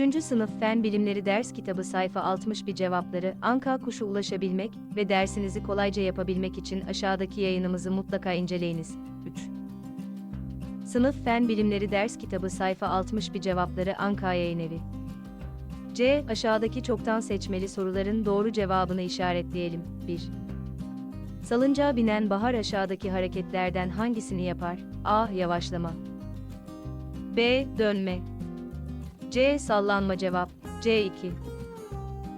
3. Sınıf Fen Bilimleri Ders Kitabı sayfa 61 cevapları Anka kuşu ulaşabilmek ve dersinizi kolayca yapabilmek için aşağıdaki yayınımızı mutlaka inceleyiniz. 3. Sınıf Fen Bilimleri Ders Kitabı sayfa 61 cevapları Anka Yayınevi. C. Aşağıdaki çoktan seçmeli soruların doğru cevabını işaretleyelim. 1. Salıncağa binen bahar aşağıdaki hareketlerden hangisini yapar? A. Yavaşlama. B. Dönme. C. Sallanma cevap. C2.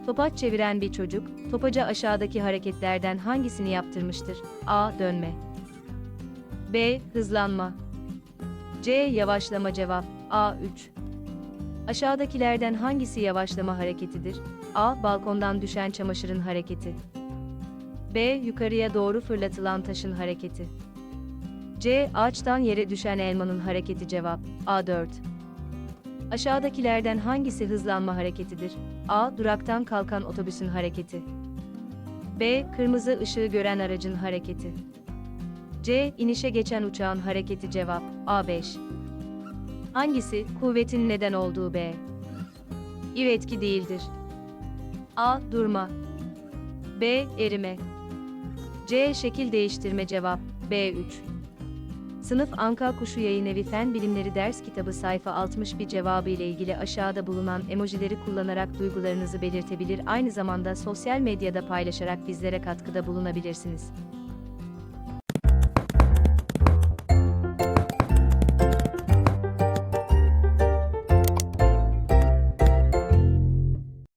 Topaç çeviren bir çocuk, topaca aşağıdaki hareketlerden hangisini yaptırmıştır? A. Dönme. B. Hızlanma. C. Yavaşlama cevap. A3. Aşağıdakilerden hangisi yavaşlama hareketidir? A. Balkondan düşen çamaşırın hareketi. B. Yukarıya doğru fırlatılan taşın hareketi. C. Ağaçtan yere düşen elmanın hareketi cevap. A4. Aşağıdakilerden hangisi hızlanma hareketidir? A. Duraktan kalkan otobüsün hareketi. B. Kırmızı ışığı gören aracın hareketi. C. inişe geçen uçağın hareketi cevap. A5. Hangisi kuvvetin neden olduğu B? İv etki değildir. A. Durma. B. Erime. C. Şekil değiştirme cevap. B3. Sınıf Anka Kuşu Yayınevi Fen Bilimleri Ders Kitabı sayfa 61 cevabı ile ilgili aşağıda bulunan emojileri kullanarak duygularınızı belirtebilir aynı zamanda sosyal medyada paylaşarak bizlere katkıda bulunabilirsiniz.